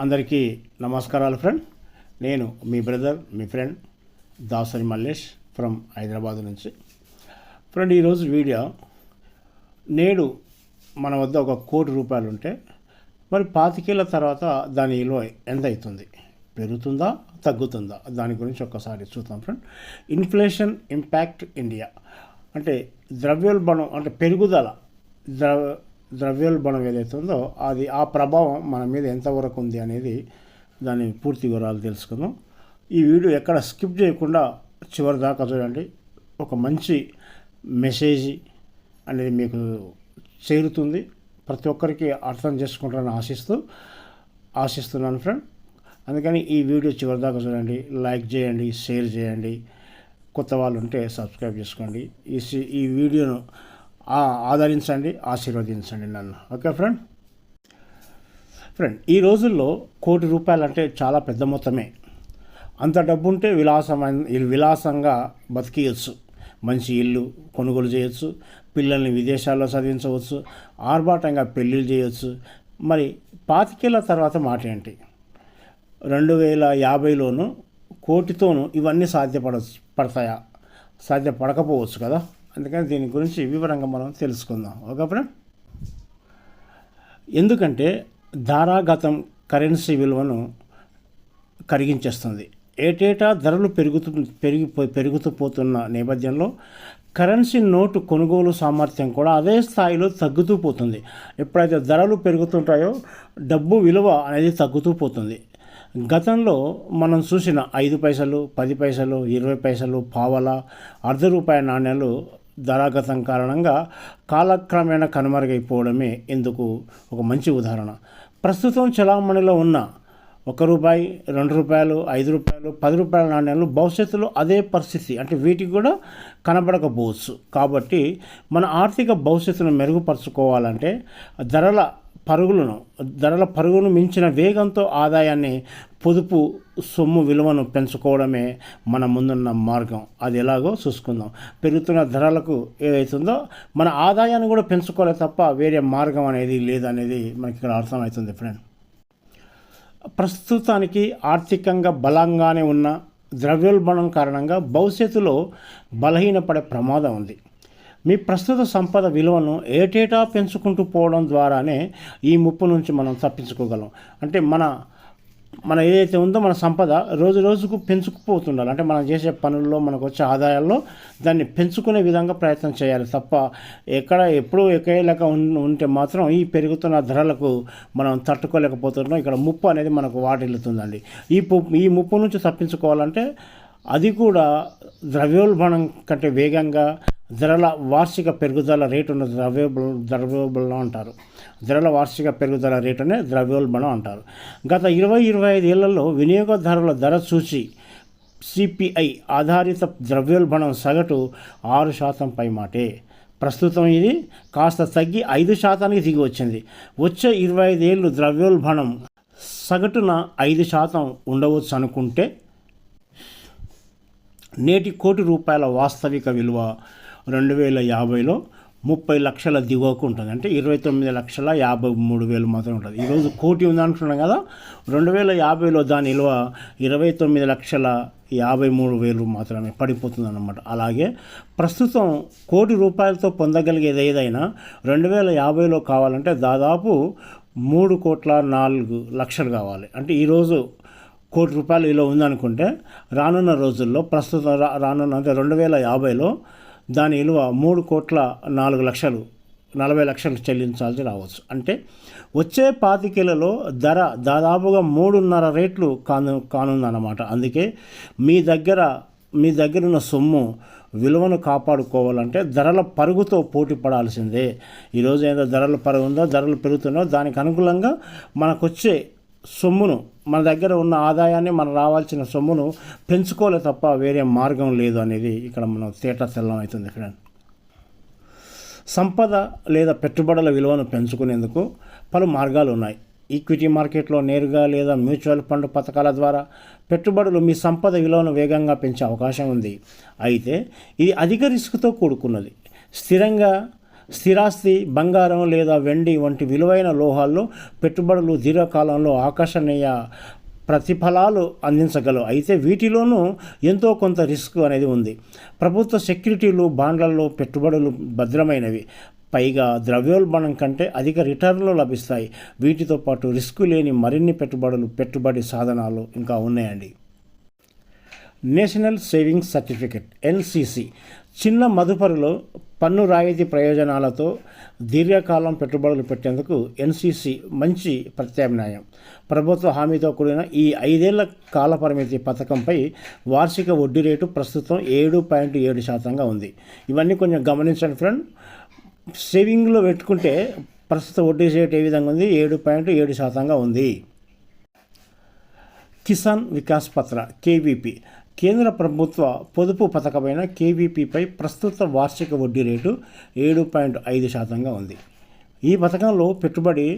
అందరికీ నమస్కారాలు ఫ్రెండ్. నేను మీ బ్రదర్ మీ ఫ్రెండ్ దాసరి మల్లేష్ ఫ్రమ్ హైదరాబాద్ నుంచి. ఫ్రెండ్ ఈరోజు వీడియో నేడు మన వద్ద ఒక కోటి రూపాయలు ఉంటే మరి పాతికేళ్ళ తర్వాత దాని విలువ ఎంత అవుతుంది? పెరుగుతుందా తగ్గుతుందా? దాని గురించి ఒక్కసారి చూద్దాం ఫ్రెండ్. Inflation impact India. అంటే ద్రవ్యోల్బణం అంటే పెరుగుదల ద్రవ ద్రవ్యోల్బణం ఏదైతే ఉందో అది ఆ ప్రభావం మన మీద ఎంతవరకు ఉంది అనేది దాని పూర్తి వివరాలు తెలుసుకుందాం. ఈ వీడియో ఎక్కడ స్కిప్ చేయకుండా చివరి దాకా చూడండి. ఒక మంచి మెసేజ్ అనేది మీకు చేరుతుంది. ప్రతి ఒక్కరికి అర్థం చేసుకుంటారని ఆశిస్తూ ఆశిస్తున్నాను ఫ్రెండ్. అందుకని ఈ వీడియో చివరి దాకా చూడండి. లైక్ చేయండి షేర్ చేయండి. కొత్త వాళ్ళు ఉంటే సబ్స్క్రైబ్ చేసుకోండి. ఈ సి- ఈ వీడియోను ఆదరించండి ఆశీర్వదించండి నన్ను. Okay friend? ఫ్రెండ్ ఈ రోజుల్లో కోటి రూపాయలు అంటే చాలా పెద్ద మొత్తమే. అంత డబ్బు ఉంటే విలాసమైన విలాసంగా బతికేయచ్చు. మంచి ఇల్లు కొనుగోలు చేయొచ్చు పిల్లల్ని విదేశాల్లో చదివించవచ్చు ఆర్భాటంగా పెళ్ళిళ్ళు చేయొచ్చు. మరి పాతికేళ్ళ తర్వాత మాట ఏంటి? రెండు వేల యాభైలోను కోటితోనూ ఇవన్నీ సాధ్యపడ పడతాయా? సాధ్యపడకపోవచ్చు కదా? అందుకని దీని గురించి వివరంగా మనం తెలుసుకుందాం. ఓకే ఫ్రెండ్ ఎందుకంటే ధారాగతం కరెన్సీ విలువను కరిగించేస్తుంది. ఏటేటా ధరలు పెరుగుతూ పెరిగి పెరుగుతూ పోతున్న నేపథ్యంలో కరెన్సీ నోటు కొనుగోలు సామర్థ్యం కూడా అదే స్థాయిలో తగ్గుతూ పోతుంది. ఎప్పుడైతే ధరలు పెరుగుతుంటాయో డబ్బు విలువ అనేది తగ్గుతూ పోతుంది. గతంలో మనం చూసిన ఐదు పైసలు పది పైసలు ఇరవై పైసలు పావల అర్ధ రూపాయి నాణ్యాలు ధరాగతం కారణంగా కాలక్రమేణా కనుమరుగైపోవడమే ఇందుకు ఒక మంచి ఉదాహరణ. ప్రస్తుతం చలామణిలో ఉన్న ఒక రూపాయి రెండు రూపాయలు ఐదు రూపాయలు పది రూపాయల నాణ్యాలు భవిష్యత్తులో అదే పరిస్థితి. అంటే వీటికి కూడా కనబడకపోవచ్చు. కాబట్టి మన ఆర్థిక భవిష్యత్తును మెరుగుపరుచుకోవాలంటే ధరల పరుగులను ధరల పరుగును మించిన వేగంతో ఆదాయాన్ని పొదుపు సొమ్ము విలువను పెంచుకోవడమే మన ముందున్న మార్గం. అది ఎలాగో చూసుకుందాం. పెరుగుతున్న ధరలకు ఏదైతుందో మన ఆదాయాన్ని కూడా పెంచుకోలే తప్ప వేరే మార్గం అనేది లేదనేది మనకి ఇక్కడ అర్థమవుతుంది ఫ్రెండ్ ప్రస్తుతానికి ఆర్థికంగా బలంగానే ఉన్న ద్రవ్యోల్బణం కారణంగా భవిష్యత్తులో బలహీనపడే ప్రమాదం ఉంది. మీ ప్రస్తుత సంపద విలువను ఏటేటా పెంచుకుంటూ పోవడం ద్వారానే ఈ ముప్పు నుంచి మనం తప్పించుకోగలం. అంటే మన మన ఏదైతే ఉందో మన సంపద రోజు రోజుకు పెంచుకుపోతుండాలి అంటే మనం చేసే పనుల్లో మనకు వచ్చే ఆదాయాల్లో దాన్ని పెంచుకునే విధంగా ప్రయత్నం చేయాలి తప్ప ఎక్కడ ఎప్పుడూ ఎక్కేలాక ఉంటే మాత్రం ఈ పెరుగుతున్న ధరలకు మనం తట్టుకోలేకపోతున్నాం. ఇక్కడ ముప్పు అనేది మనకు వాటిల్లుతుందండి. ఈ ఈ ముప్పు నుంచి తప్పించుకోవాలంటే అది కూడా ద్రవ్యోల్బణం కంటే వేగంగా ధరల వార్షిక పెరుగుదల రేటును ద్రవ్యోల్బ ద్రవ్యోల్బణం అంటారు. ధరల వార్షిక పెరుగుదల రేటునే ద్రవ్యోల్బణం అంటారు. గత ఇరవై ఇరవై ఐదు ఏళ్ళలో వినియోగదారుల ధర సూచి సిపిఐ ఆధారిత ద్రవ్యోల్బణం సగటు ఆరు శాతం పై మాటే. ప్రస్తుతం ఇది కాస్త తగ్గి ఐదు శాతానికి దిగి వచ్చింది. వచ్చే ఇరవై ఐదేళ్ళు ద్రవ్యోల్బణం సగటున ఐదు శాతం ఉండవచ్చు అనుకుంటే నేటి కోటి రూపాయల వాస్తవిక విలువ రెండు వేల యాభైలో ముప్పై లక్షల దిగువకు ఉంటుంది. అంటే ఇరవై తొమ్మిది లక్షల యాభై మూడు వేలు మాత్రం ఉంటుంది. ఈరోజు కోటి ఉంది కదా రెండు వేల యాభైలో దాని విలువ ఇరవై తొమ్మిది లక్షల యాభై మూడు వేలు మాత్రమే పడిపోతుంది అన్నమాట అలాగే ప్రస్తుతం కోటి రూపాయలతో పొందగలిగేది ఏదైనా రెండు వేల యాభైలో కావాలంటే దాదాపు మూడు కోట్ల నాలుగు లక్షలు కావాలి. అంటే ఈరోజు కోటి రూపాయలు ఇలా ఉందనుకుంటే రానున్న రోజుల్లో ప్రస్తుతం రా రానున్న అంటే రెండు వేల యాభైలో దాని విలువ మూడు కోట్ల నాలుగు లక్షలు నలభై లక్షలు చెల్లించాల్సి రావచ్చు. అంటే వచ్చే పాతికేలలో ధర దాదాపుగా మూడున్నర రేట్లు కాను కానుందన్నమాట. అందుకే మీ దగ్గర మీ దగ్గర ఉన్న సొమ్ము విలువను కాపాడుకోవాలంటే ధరల పరుగుతో పోటీ పడాల్సిందే. ఈరోజు ఏదో ధరల పరుగు ఉందో ధరలు పెరుగుతుందో దానికి అనుకూలంగా మనకొచ్చే సొమ్మును మన దగ్గర ఉన్న ఆదాయాన్ని మన రావాల్సిన సొమ్మును పెంచుకోలే తప్ప వేరే మార్గం లేదు అనేది ఇక్కడ మనం తేట తెల్లం అవుతుంది ఫ్రెండ్ సంపద లేదా పెట్టుబడుల విలువను పెంచుకునేందుకు పలు మార్గాలు ఉన్నాయి. ఈక్విటీ మార్కెట్లో నేరుగా లేదా మ్యూచువల్ ఫండ్ పథకాల ద్వారా పెట్టుబడులు మీ సంపద విలువను వేగంగా పెంచే అవకాశం ఉంది. అయితే ఇది అధిక రిస్క్తో కూడుకున్నది. స్థిరంగా స్థిరాస్తి బంగారం లేదా వెండి వంటి విలువైన లోహాల్లో పెట్టుబడులు దీర్ఘకాలంలో ఆకర్షణీయ ప్రతిఫలాలు అందించగలవు. అయితే వీటిలోనూ ఎంతో కొంత రిస్క్ అనేది ఉంది. ప్రభుత్వ సెక్యూరిటీలు బాండ్లలో పెట్టుబడులు భద్రమైనవి. పైగా ద్రవ్యోల్బణం కంటే అధిక రిటర్న్లు లభిస్తాయి. వీటితో పాటు రిస్క్ లేని మరిన్ని పెట్టుబడులు పెట్టుబడి సాధనాలు ఇంకా ఉన్నాయండి. National savings certificate NCC. చిన్న మదుపరులో పన్ను రాయితీ ప్రయోజనాలతో దీర్ఘకాలం పెట్టుబడులు పెట్టేందుకు ఎన్సిసి మంచి ప్రత్యామ్నాయం. ప్రభుత్వ హామీతో కూడిన ఈ ఐదేళ్ళ కాల పరిమితి పథకంపై వార్షిక వడ్డీ రేటు ప్రస్తుతం ఏడు పాయింట్ ఏడు శాతంగా ఉంది. ఇవన్నీ కొంచెం గమనించండి ఫ్రెండ్. సేవింగ్లో పెట్టుకుంటే ప్రస్తుత వడ్డీ రేటు ఏ విధంగా ఉంది? ఏడు పాయింట్ ఏడు శాతంగా ఉంది. కిసాన్ వికాస్ పత్ర కేవీపీ. కేంద్ర ప్రభుత్వ పొదుపు పథకమైన కేవీపీపై ప్రస్తుత వార్షిక వడ్డీ రేటు ఏడు పాయింట్ ఐదు శాతంగా ఉంది. ఈ పథకంలో పెట్టుబడి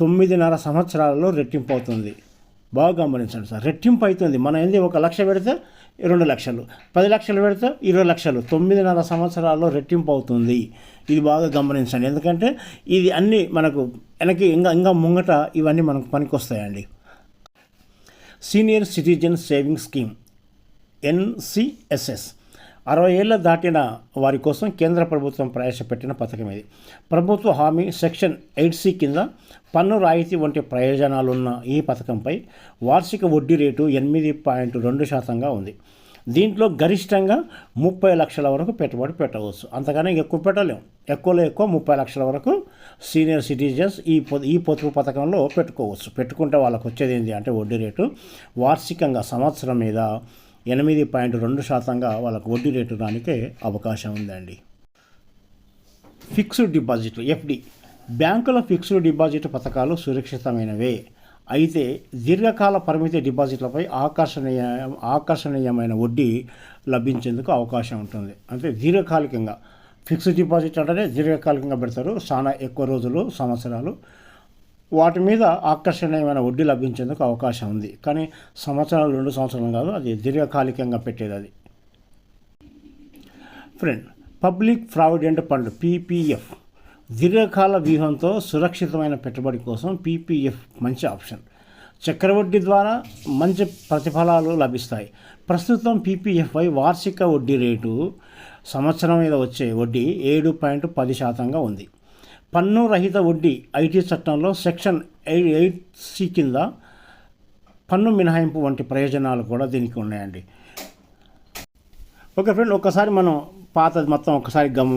తొమ్మిదిన్నర సంవత్సరాలలో రెట్టింపు అవుతుంది. బాగా గమనించండి సార్ రెట్టింపు అవుతుంది. మనం ఏంది ఒక లక్ష పెడితే రెండు లక్షలు పది లక్షలు పెడితే ఇరవై లక్షలు తొమ్మిదిన్నర సంవత్సరాల్లో రెట్టింపు అవుతుంది. ఇది బాగా గమనించండి. ఎందుకంటే ఇది అన్నీ మనకు వెనక్కి ఇంకా ఇంకా ముంగట ఇవన్నీ మనకు పనికొస్తాయండి. Senior citizen saving scheme NCSS అరవై ఏళ్ళ దాటిన వారి కోసం కేంద్ర ప్రభుత్వం ప్రవేశపెట్టిన పథకం ఇది. ప్రభుత్వ హామీ సెక్షన్ ఎయిట్ సి కింద పన్ను రాయితీ వంటి ప్రయోజనాలున్న ఈ పథకంపై వార్షిక వడ్డీ రేటు ఎనిమిది పాయింట్ రెండు శాతంగా ఉంది. దీంట్లో గరిష్టంగా ముప్పై లక్షల వరకు పెట్టుబడి పెట్టవచ్చు. అంతకనే ఎక్కువ పెట్టలేము ఎక్కువలో ఎక్కువ ముప్పై లక్షల వరకు సీనియర్ సిటిజన్స్ ఈ ఈ పొదుపు పథకంలో పెట్టుకోవచ్చు. పెట్టుకుంటే వాళ్ళకు వచ్చేది ఏంటి అంటే వడ్డీ రేటు వార్షికంగా సంవత్సరం మీద ఎనిమిది పాయింట్ రెండు శాతంగా వాళ్ళకు వడ్డీ రేటు రానికే అవకాశం ఉందండి. Fixed deposit FD. బ్యాంకుల ఫిక్స్డ్ డిపాజిట్ పథకాలు సురక్షితమైనవే. అయితే దీర్ఘకాల పరిమితి డిపాజిట్లపై ఆకర్షణీయ ఆకర్షణీయమైన వడ్డీ లభించేందుకు అవకాశం ఉంటుంది. అంటే దీర్ఘకాలికంగా. ఫిక్స్డ్ డిపాజిట్ అంటేనే దీర్ఘకాలికంగా పెడతారు. చాలా ఎక్కువ రోజులు సంవత్సరాలు వాటి మీద ఆకర్షణీయమైన వడ్డీ లభించేందుకు అవకాశం ఉంది. కానీ సంవత్సరాలు రెండు సంవత్సరాలు కాదు అది దీర్ఘకాలికంగా పెట్టేది అది. Friend public provident fund PPF దీర్ఘకాల వ్యూహంతో సురక్షితమైన పెట్టుబడి కోసం పీపీఎఫ్ మంచి ఆప్షన్. చక్రవడ్డీ ద్వారా మంచి ప్రతిఫలాలు లభిస్తాయి. ప్రస్తుతం పీపీఎఫ్ఐ వార్షిక వడ్డీ రేటు సంవత్సరం మీద వచ్చే వడ్డీ ఏడు పాయింట్ పది శాతంగా ఉంది. పన్ను రహిత వడ్డీ ఐటీ చట్టంలో సెక్షన్ ఎయిట్ సి కింద పన్ను మినహాయింపు వంటి ప్రయోజనాలు కూడా దీనికి ఉన్నాయండి. ఓకే ఫ్రెండ్ ఒకసారి మనం పాత మొత్తం ఒకసారి గమ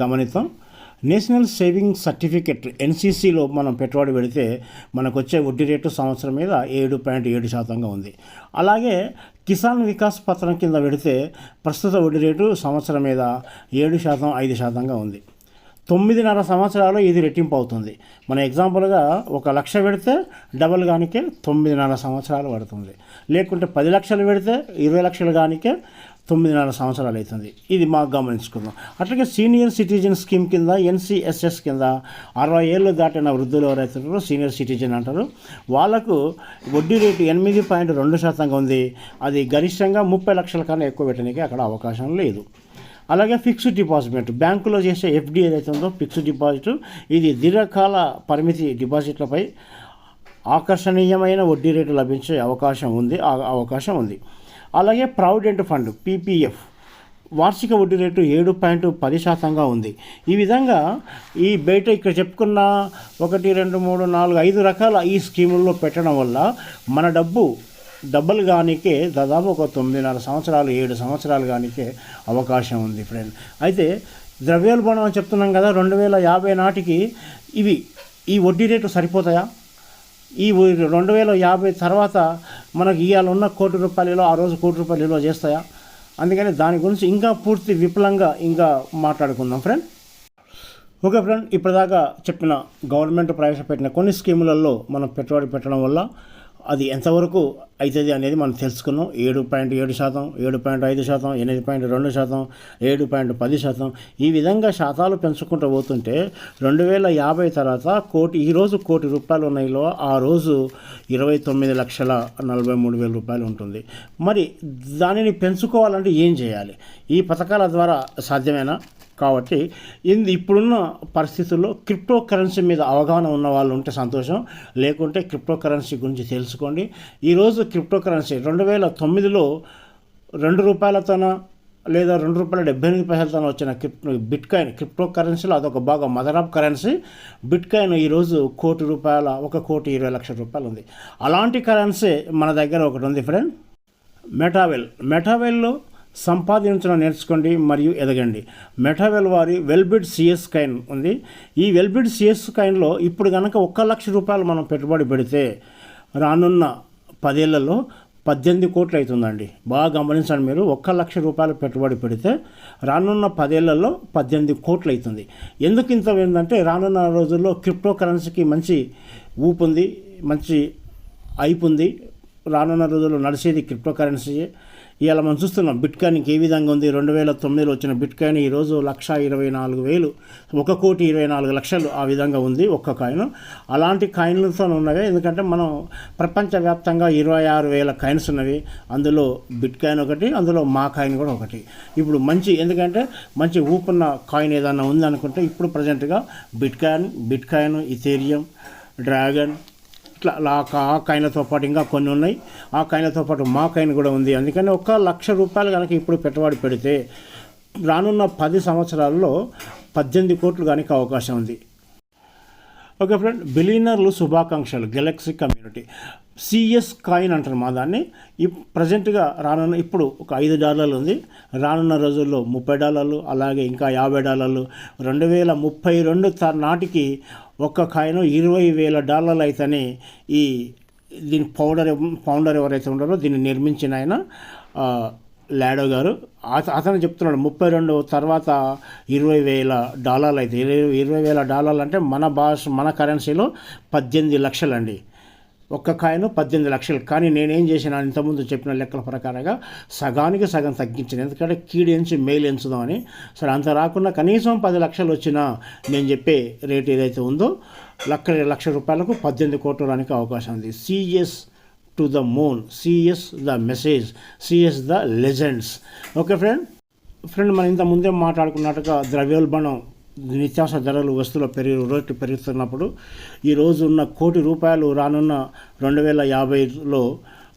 గమనిద్దాం. నేషనల్ సేవింగ్ సర్టిఫికెట్ ఎన్సీసీలో మనం పెట్టుబడి పెడితే మనకు వచ్చే వడ్డీ రేటు సంవత్సరం మీద ఏడు పాయింట్ ఏడు శాతంగా ఉంది. అలాగే కిసాన్ వికాస్ పత్రం కింద పెడితే ప్రస్తుత వడ్డీ రేటు సంవత్సరం మీద ఏడు శాతం ఐదు శాతంగా ఉంది. తొమ్మిదిన్నర సంవత్సరాలు ఇది రెట్టింపు అవుతుంది. మన ఎగ్జాంపుల్గా ఒక లక్ష పెడితే డబల్ కానికే తొమ్మిదిన్నర సంవత్సరాలు పడుతుంది. లేకుంటే పది లక్షలు పెడితే ఇరవై లక్షలు కానికే తొమ్మిదిన్నర సంవత్సరాలు అవుతుంది. ఇది మాకు గమనించుకుందాం అట్లాగే సీనియర్ సిటిజన్ స్కీమ్ కింద ఎన్సిఎస్ఎస్ కింద అరవై ఏళ్ళు దాటిన వృద్ధులు ఎవరైతే ఉన్నారో సీనియర్ సిటిజన్ అంటారు వాళ్ళకు వడ్డీ రేటు ఎనిమిది పాయింట్ రెండు శాతంగా ఉంది. అది గరిష్టంగా ముప్పై లక్షల కన్నా ఎక్కువ పెట్టడానికి అక్కడ అవకాశం లేదు. అలాగే ఫిక్స్డ్ డిపాజిట్. బ్యాంకులో చేసే ఎఫ్డి ఏదైతే ఉందో ఫిక్స్డ్ డిపాజిట్ ఇది దీర్ఘకాల పరిమితి డిపాజిట్లపై ఆకర్షణీయమైన వడ్డీ రేటు లభించే అవకాశం ఉంది అవకాశం ఉంది. అలాగే ప్రావిడెంట్ ఫండ్ పీపీఎఫ్ వార్షిక వడ్డీ రేటు ఏడు పాయింట్ పది శాతంగా ఉంది. ఈ విధంగా ఈ బయట ఇక్కడ చెప్పుకున్న ఒకటి రెండు మూడు నాలుగు ఐదు రకాల ఈ స్కీముల్లో పెట్టడం వల్ల మన డబ్బు డబ్బులు కానికే దాదాపు ఒక తొమ్మిదిన్నర సంవత్సరాలు ఏడు సంవత్సరాలు కానికే అవకాశం ఉంది ఫ్రెండ్ అయితే ద్రవ్యోల్బణం అని చెప్తున్నాం కదా రెండు వేల యాభై నాటికి ఇవి ఈ వడ్డీ రేట్లు సరిపోతాయా? ఈ రెండు వేల యాభై తర్వాత మనకి ఇవాళ ఉన్న కోటి రూపాయలలో ఆ రోజు కోటి రూపాయలలో చేస్తాయా? అందుకని దాని గురించి ఇంకా పూర్తి విపులంగా ఇంకా మాట్లాడుకుందాం ఫ్రెండ్ ఓకే ఫ్రెండ్ ఇప్పటిదాకా చెప్పిన గవర్నమెంట్ ప్రవేశపెట్టిన కొన్ని స్కీములలో మనం పెట్టుబడి పెట్టడం వల్ల అది ఎంతవరకు అవుతుంది అనేది మనం తెలుసుకున్నాం. ఏడు పాయింట్ ఏడు శాతం ఏడు పాయింట్ ఐదు శాతం ఎనిమిది పాయింట్ రెండు శాతం ఏడు పాయింట్ పది శాతం ఈ విధంగా శాతాలు పెంచుకుంటూ పోతుంటే రెండు వేల యాభై తర్వాత కోటి ఈరోజు కోటి రూపాయలు ఉన్నాయిలో ఆ రోజు ఇరవై తొమ్మిది లక్షల నలభై మూడు వేల రూపాయలు ఉంటుంది. మరి దానిని పెంచుకోవాలంటే ఏం చేయాలి? ఈ పథకాల ద్వారా సాధ్యమేనా? కాబట్టి ఇది ఇప్పుడున్న పరిస్థితుల్లో క్రిప్టో కరెన్సీ మీద అవగాహన ఉన్న వాళ్ళు ఉంటే సంతోషం. లేకుంటే క్రిప్టో కరెన్సీ గురించి తెలుసుకోండి. ఈరోజు క్రిప్టో కరెన్సీ రెండు వేల తొమ్మిదిలో రెండు రూపాయలతోన లేదా రెండు రూపాయల డెబ్బై ఎనిమిది పైసలతో వచ్చిన క్రిప్టో బిట్ కాయిన్ క్రిప్టో కరెన్సీలో అదొక భాగం. Mother of currency. Bit coin ఈరోజు కోటి రూపాయల ఒక కోటి ఇరవై లక్షల రూపాయలు ఉంది. అలాంటి కరెన్సీ మన దగ్గర ఒకటి ఉంది ఫ్రెండ్. మెటావెల్. మెటావెల్లో సంపాదించడం నేర్చుకోండి మరియు ఎదగండి. మెటావెల్ వారి వెల్బిడ్ సిఎస్ కైన్ ఉంది. ఈ వెల్బిడ్ సిఎస్ కైన్లో ఇప్పుడు కనుక ఒక్క లక్ష రూపాయలు మనం పెట్టుబడి పెడితే రానున్న పదేళ్ళలో పద్దెనిమిది కోట్లు అవుతుందండి. బాగా గమనించండి మీరు. ఒక్క లక్ష రూపాయలు పెట్టుబడి పెడితే రానున్న పదేళ్ళలో పద్దెనిమిది కోట్లు అవుతుంది. ఎందుకు ఇంత ఏంటంటే రానున్న రోజుల్లో క్రిప్టో కరెన్సీకి మంచి ఊపు ఉంది మంచి ఐపు ఉంది. రానున్న రోజుల్లో నడిచేది క్రిప్టో కరెన్సీయే ఇలా మనం చూస్తున్నాం బిట్ కాయిన్కి ఏ విధంగా ఉంది? రెండు వేల తొమ్మిదిలో వచ్చిన బిట్ కాయిన్ ఈరోజు లక్ష ఇరవై నాలుగు వేలు ఒక కోటి ఇరవై నాలుగు లక్షలు ఆ విధంగా ఉంది ఒక్క కాయిన్. అలాంటి కాయిన్లతో ఉన్నవి ఎందుకంటే మనం ప్రపంచవ్యాప్తంగా ఇరవై ఆరు వేల కాయిన్స్ ఉన్నవి. అందులో బిట్ కాయిన్ ఒకటి అందులో మా కాయిన్ కూడా ఒకటి. ఇప్పుడు మంచి ఎందుకంటే మంచి ఊపున్న కాయిన్ ఏదన్నా ఉంది అనుకుంటే ఇప్పుడు ప్రజెంట్గా bitcoin bitcoin Ethereum dragon ఇట్లా ఆ కాయిన్లతో పాటు ఇంకా కొన్ని ఉన్నాయి. ఆ కాయిన్లతో పాటు మా కాయిన్ కూడా ఉంది. అందుకని ఒక లక్ష రూపాయలు కనుక ఇప్పుడు పెట్టుబడి పెడితే రానున్న పది సంవత్సరాల్లో పద్దెనిమిది కోట్లు కనుక అవకాశం ఉంది. ఓకే ఫ్రెండ్ బిలీనర్లు శుభాకాంక్షలు. Galaxy community. సిఎస్ కాయిన్ అంటారు మా దాన్ని. ఈ ప్రజెంట్గా రానున్న ఇప్పుడు ఒక ఐదు డాలర్లు ఉంది. రానున్న రోజుల్లో ముప్పై డాలర్లు అలాగే ఇంకా యాభై డాలర్లు. రెండు వేల ముప్పై రెండు త- నాటికి ఒక్క కాయను ఇరవై వేల డాలర్లు అయితేనే ఈ దీని పౌడర్ ఫౌండర్ ఎవరైతే ఉన్నారో దీన్ని నిర్మించిన ఆయన లాడో గారు. అత- అతను చెప్తున్నాడు ముప్పై రెండు తర్వాత ఇరవై వేల డాలర్లు అయితే ఇరవై ఇరవై వేల డాలర్లు అంటే మన భాష మన కరెన్సీలో పద్దెనిమిది లక్షలు అండి ఒక్క కాయను పద్దెనిమిది లక్షలు. కానీ నేనేం చేసిన ఇంతకుముందు చెప్పిన లెక్కల ప్రకారంగా సగానికి సగం తగ్గించిన. ఎందుకంటే కీడు ఎంచి మేలు ఎంచుదామని. సరే అంత రాకుండా కనీసం పది లక్షలు వచ్చినా నేను చెప్పే రేట్ ఏదైతే ఉందో లక్ష లక్ష రూపాయలకు పద్దెనిమిది కోట్ల రానికి అవకాశం ఉంది. CS to the moon CS the message CS the legends. Okay friend? Friend మనం ఇంత ముందే మాట్లాడుకున్నట్టుగా ద్రవ్యోల్బణం నిత్యావసర ధరలు వస్తువుల పెరుగు రేటు పెరుగుతున్నప్పుడు ఈరోజు ఉన్న కోటి రూపాయలు రానున్న రెండు వేల యాభైలో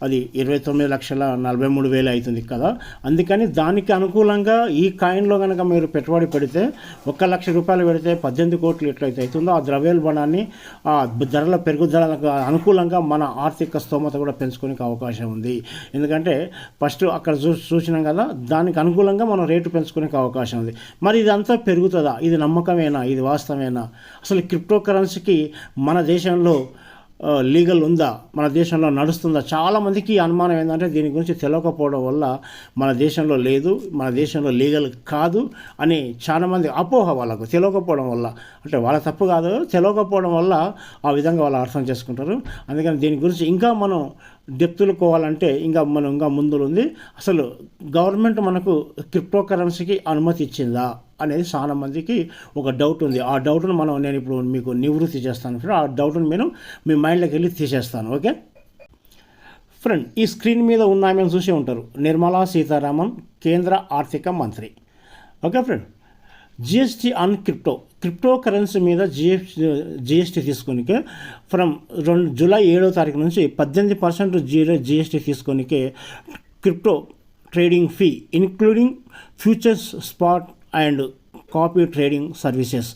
అది ఇరవై తొమ్మిది లక్షల నలభై మూడు వేలు అవుతుంది కదా. అందుకని దానికి అనుకూలంగా ఈ కాయిన్లో కనుక మీరు పెట్టుబడి పెడితే ఒక్క లక్ష రూపాయలు పెడితే పద్దెనిమిది కోట్లు ఎట్లయితే అవుతుందో ఆ ద్రవ్యోల్బణాన్ని ఆ ధరల పెరుగుదలకు అనుకూలంగా మన ఆర్థిక స్తోమత కూడా పెంచుకునే అవకాశం ఉంది. ఎందుకంటే ఫస్ట్ అక్కడ చూ చూసినాం కదా దానికి అనుకూలంగా మనం రేటు పెంచుకునే అవకాశం ఉంది. మరి ఇదంతా పెరుగుతుందా? ఇది నమ్మకమేనా? ఇది వాస్తవేనా అసలు క్రిప్టో కరెన్సీకి మన దేశంలో లీగల్ ఉందా? మన దేశంలో నడుస్తుందా? చాలామందికి అనుమానం ఏంటంటే దీని గురించి తెలియకపోవడం వల్ల మన దేశంలో లేదు మన దేశంలో లీగల్ కాదు అని చాలామంది అపోహ వాళ్ళకు తెలియకపోవడం వల్ల. అంటే వాళ్ళ తప్పు కాదు తెలియకపోవడం వల్ల ఆ విధంగా వాళ్ళు అర్థం చేసుకుంటారు. అందుకని దీని గురించి ఇంకా మనం డెప్తులుకోవాలంటే ఇంకా మనం ఇంకా ముందులు ఉంది అసలు గవర్నమెంట్ మనకు క్రిప్టో కరెన్సీకి అనుమతి ఇచ్చిందా? అనేది చాలా మందికి ఒక డౌట్ ఉంది. ఆ డౌట్ను మనం నేను ఇప్పుడు మీకు నివృత్తి చేస్తాను. ఫ్రెండ్ ఆ డౌట్ను నేను మీ మైండ్లోకి వెళ్ళి తీసేస్తాను. ఓకే ఫ్రెండ్ ఈ స్క్రీన్ మీద ఉన్న ఆమెను చూసే ఉంటారు. నిర్మలా సీతారామన్ కేంద్ర ఆర్థిక మంత్రి. Okay friend GST on crypto crypto currency మీద జిఎస్టీ జిఎస్టీ తీసుకొనికే ఫ్రమ్ రెండు జూలై ఏడో తారీఖు నుంచి పద్దెనిమిది percent zero GST తీసుకొనికే crypto trading fee including futures spot and copy trading services.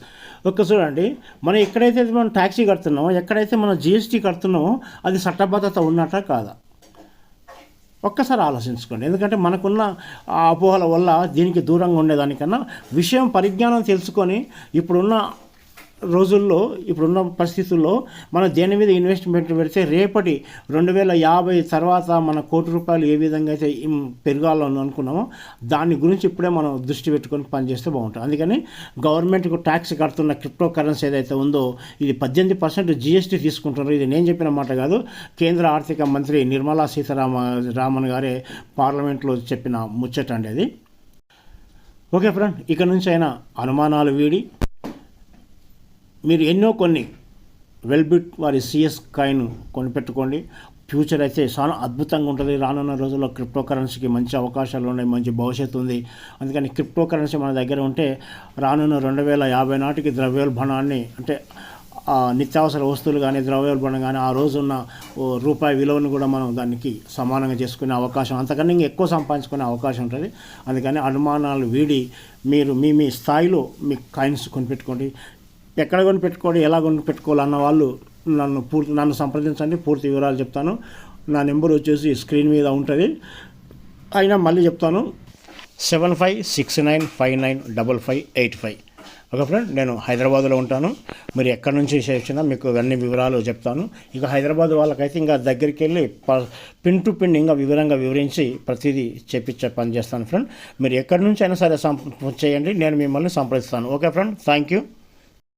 Okay చూడండి మనం ఎక్కడైతే మనం ట్యాక్సీ కడుతున్నామో ఎక్కడైతే మనం జిఎస్టీ కడుతున్నామో అది చట్టబద్ధత ఉన్నట్ట కాదా? ఒక్కసారి ఆలోచించుకోండి. ఎందుకంటే మనకున్న ఆ అపోహల వల్ల దీనికి దూరంగా ఉండేదానికన్నా విషయం పరిజ్ఞానం తెలుసుకొని ఇప్పుడున్న రోజుల్లో ఇప్పుడున్న పరిస్థితుల్లో మనం దేని మీద ఇన్వెస్ట్మెంట్ పెడితే రేపటి రెండు వేల యాభై తర్వాత మన కోటి రూపాయలు ఏ విధంగా అయితే పెరగాలని అనుకున్నామో దాని గురించి ఇప్పుడే మనం దృష్టి పెట్టుకొని పనిచేస్తే బాగుంటుంది. అందుకని గవర్నమెంట్కు ట్యాక్స్ కడుతున్న క్రిప్టో కరెన్సీ ఏదైతే ఉందో ఇది పద్దెనిమిది పర్సెంట్ జీఎస్టీ తీసుకుంటున్నారు. ఇది నేను చెప్పిన మాట కాదు. కేంద్ర ఆర్థిక మంత్రి నిర్మలా సీతారామ రామన్ గారే పార్లమెంట్లో చెప్పిన ముచ్చట అండి అది. ఓకే ఫ్రెండ్ ఇక నుంచి అయినా అనుమానాలు వీడి మీరు ఎన్నో కొన్ని వెల్బిట్ వారి సిఎస్ కాయిన్ కొనిపెట్టుకోండి. ఫ్యూచర్ అయితే చాలా అద్భుతంగా ఉంటుంది. రానున్న రోజుల్లో క్రిప్టో కరెన్సీకి మంచి అవకాశాలు ఉన్నాయి మంచి భవిష్యత్తు ఉంది. అందుకని క్రిప్టో కరెన్సీ మన దగ్గర ఉంటే రానున్న రెండు వేల యాభై నాటికి ద్రవ్యోల్బణాన్ని అంటే నిత్యావసర వస్తువులు కానీ ద్రవ్యోల్బణం కానీ ఆ రోజున్న ఓ రూపాయి విలువను కూడా మనం దానికి సమానంగా చేసుకునే అవకాశం అంతకన్నా ఇంకా ఎక్కువ సంపాదించుకునే అవకాశం ఉంటుంది. అందుకని అనుమానాలు వీడి మీరు మీ మీ స్థాయిలో మీ కాయిన్స్ కొనిపెట్టుకోండి. ఎక్కడ కొని పెట్టుకోవాలి ఎలా కొనిపెట్టుకోవాలి అన్న వాళ్ళు నన్ను పూర్తి నన్ను సంప్రదించండి పూర్తి వివరాలు చెప్తాను. నా నెంబర్ వచ్చేసి స్క్రీన్ మీద ఉంటుంది. అయినా మళ్ళీ చెప్తాను. Seven five six nine five nine double five eight five. Okay friend నేను హైదరాబాద్లో ఉంటాను. మీరు ఎక్కడి నుంచి చేసినా మీకు అన్ని వివరాలు చెప్తాను. ఇక హైదరాబాద్ వాళ్ళకైతే ఇంకా దగ్గరికి వెళ్ళి ప- పిన్ టు పిన్ ఇంకా వివరంగా వివరించి ప్రతిదీ చెప్పించే పని చేస్తాను ఫ్రెండ్. మీరు ఎక్కడి నుంచి అయినా సరే సంప చేయండి నేను మిమ్మల్ని సంప్రదిస్తాను. Okay friend thank you.